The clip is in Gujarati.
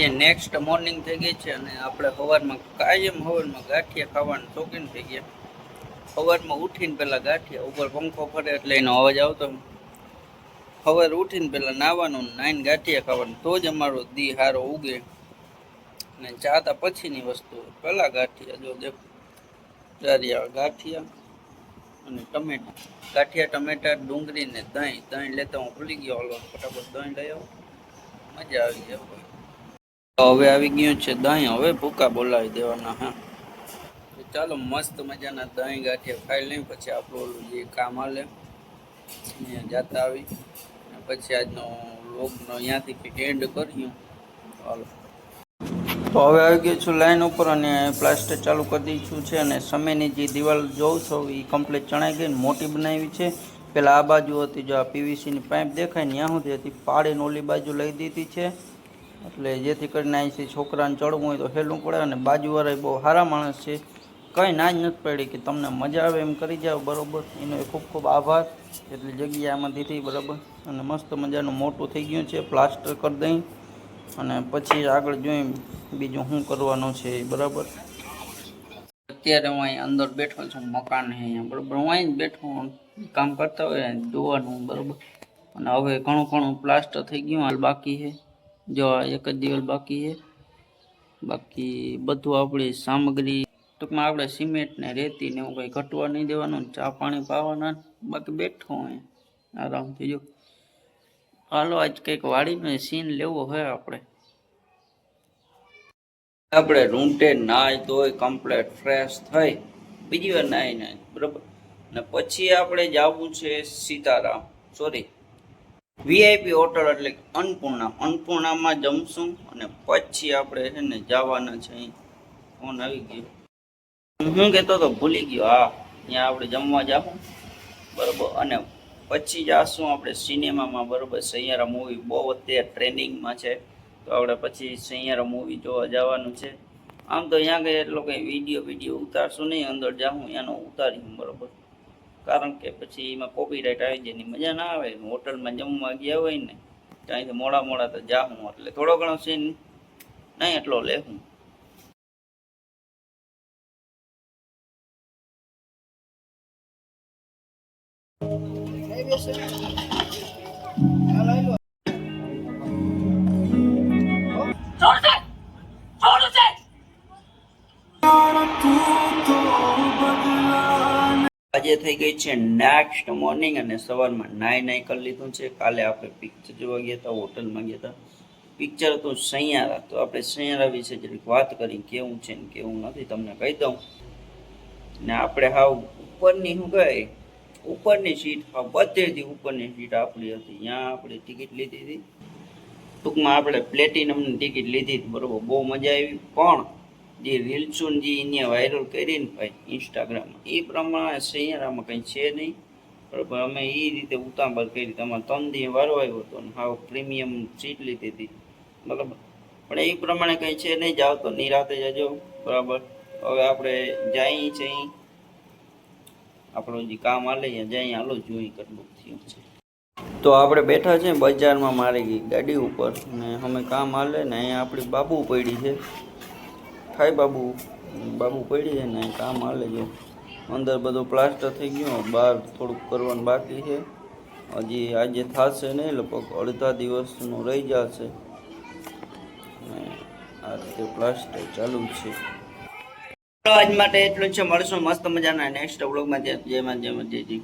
જે નેક્સ્ટ મોર્નિંગ થઈ ગઈ છે અને આપણે સવારમાં કાયમ સવારમાં ગાંઠિયા ખાવાનું શોખીન થઈ ગયા. સવારમાં ઉઠીને પહેલાં ગાંઠિયા, ઉપર પંખો ફરે એટલે એનો અવાજ આવતો. સવારે ઉઠીને પહેલાં નાહવાનું નાઈને ગાંઠિયા ખાવાનું, તો જ અમારો દી હારો ઉગે. અને ચાતા પછીની વસ્તુ, પહેલાં ગાંઠિયા, જો દેખો ગાંઠિયા અને ટમેટા. ગાંઠિયા, ટમેટા, ડુંગળી ને દહીં દહીં લેતા હું ભૂલી ગયો હલો, ફટાફટ દહીં લઈ આવો. મજા આવી જાય હવે. આવી ગયું છે દહીં. હવે ભૂકા બોલાવી દેવાના, હા. ચાલો મસ્ત મજાના દહીં ગાંઠિયા ખાઈ લઈ પછી આપણું ઓલું જે કામ હાલે, અહીંયા જાતા આવી. પછી આજનો લોકનો અહીંયાથી કંઈક એન્ડ કર્યું ચાલો તો હવે આવી ગયો છું લાઈન ઉપર અને પ્લાસ્ટર ચાલુ કરી દીધું છે અને સમયની જે દિવાલ જોઉં છો એ કમ્પ્લીટ ચણાઈ ગઈ મોટી બનાવી છે. પેલા આ બાજુ હતી, જો આ પીવીસીની પાઇપ દેખાય ત્યાં સુધી હતી. પાડીને ઓલી બાજુ લઈ દીધી છે. એટલે જેથી કરીને અહીંથી છોકરાને ચડવું હોય તો હેલું પડે અને બાજુવાળા બહુ સારા માણસ છે. કંઈ ના જ નથી પડી કે તમને મજા આવે એમ કરી જાઓ, બરાબર? એનો ખૂબ ખૂબ આભાર. એટલી જગ્યા આમાં દીધી, બરાબર? અને મસ્ત મજાનું મોટું થઈ ગયું છે, પ્લાસ્ટર કરી દઈ. અને પછી આગળ જોઈ બીજું શું કરવાનું છે, બરાબર? અત્યારે હું અહીં અંદર બેઠો છું, મકાન અહીંયા, બરાબર? હું અહીં બેઠો કામ કરતા હોય, જોવાનું, બરાબર? અને હવે ઘણું ઘણું પ્લાસ્ટર થઈ ગયું, હાલ બાકી છે. જો આ એક જ દિવાલ બાકી છે. બાકી બધું આપણી સામગ્રી ટૂંકમાં આપણે સિમેન્ટ ને રેતી ને એવું કંઈ ઘટવા નહીં દેવાનું, ચા પાણી પાવાના બાકી બેઠો હોય આરામથી જો. હાલો, આજ કંઈક વાડીનો સીન લેવો હોય આપણે. આપણે રૂંટે નાય ધોઈ કમ્પ્લેટ ફ્રેશ થઈ. બીજી વાર નાય નાય, બરાબર. ને પછી આપણે જવું છે સીતારામ. સોરી વીઆઈપી હોટલ એટલે અન્નપૂર્ણા. અન્નપૂર્ણામાં જમશું અને પછી આપણે છે ને જવાના છે ફોન આવી ગયો. હું કહેતો તો ભૂલી ગયો. હા ત્યાં આપણે જમવા જાઉં બરાબર. અને પછી જાશું આપણે સિનેમામાં. બરોબર. સૈયારા મૂવી બહુ અત્યારે ટ્રેન્ડિંગમાં છે. તો આપણે પછી સૈયારા મૂવી જોવા જવાનું છે. આમ તો અહીંયા કંઈ એટલો કંઈ વીડિયો વીડિયો ઉતારશું નહીં. અંદર જાઉં એનો ઉતારી બરોબર. કારણ કે પછી એમાં કોપીરાઇટ આવી જાય મજા ના આવે. હોટલમાં જમવા ગયા હોય ને ત્યાંથી મોડા મોડા તો જાઉં એટલે થોડો ઘણો સીન નહીં એટલો લેવું આજે થઈ ગઈ છે નેક્સ્ટ મોર્નિંગ અને સવારમાં નાઈ નાઈ કરી લીધું છે. કાલે આપણે પિક્ચર જોવા ગયા હતા, હોટલમાં ગયા હતા. પિક્ચર હતું સૈયારા તો આપણે સૈયારા વિશે જરીક વાત કરી, કેવું છે ને કેવું નથી તમને કહી દઉં. ને આપણે હાવ ઉપરની શું કહે ઉપરની સીટ, હાવ બધેથી ઉપરની સીટ આપણી હતી. ત્યાં આપણે ટિકિટ લીધી હતી. ટૂંકમાં આપણે પ્લેટિનમની ટિકિટ લીધી હતી. બરોબર, બહુ મજા આવી. પણ જે રીલ્સુન જે એને વાયરલ કરીને ભાઈ ઇન્સ્ટાગ્રામમાં એ પ્રમાણે સૈયારામાં કંઈ છે નહીં. બરાબર, અમે એ રીતે ઉતાંબર કરી. તમારે ત્રણ દી વારવાયો હતો ને હાવ પ્રીમિયમ સીટ લીધી હતી. બરાબર. પણ એ પ્રમાણે કંઈ છે નહીં, જાઓ તો નિરાતે જજો. બરાબર. હવે આપણે જાય છે આપણું જે કામ હાલે જઈએ હાલો, જોઈ કેટલું થયું છે. તો આપણે બેઠા છે બજારમાં મારી ગઈ ગાડી ઉપર. ને અમે કામ હાલે ને અહીંયા આપણી બાબુ પડી છે. થાય બાબુ? બાબુ પડી ને, કામ હાલે જો અંદર બધું પ્લાસ્ટર થઈ ગયું, બહાર થોડુંક કરવાનું બાકી છે. હજી આજે થશે નહીં લગભગ અડધા દિવસનું રહી જશે. ને આ રીતે પ્લાસ્ટર ચાલુ છે. આજ માટે એટલું જ છે. મળશું મસ્ત મજાના નેક્સ્ટ બ્લોગમાં જેમાં જેમાં જે.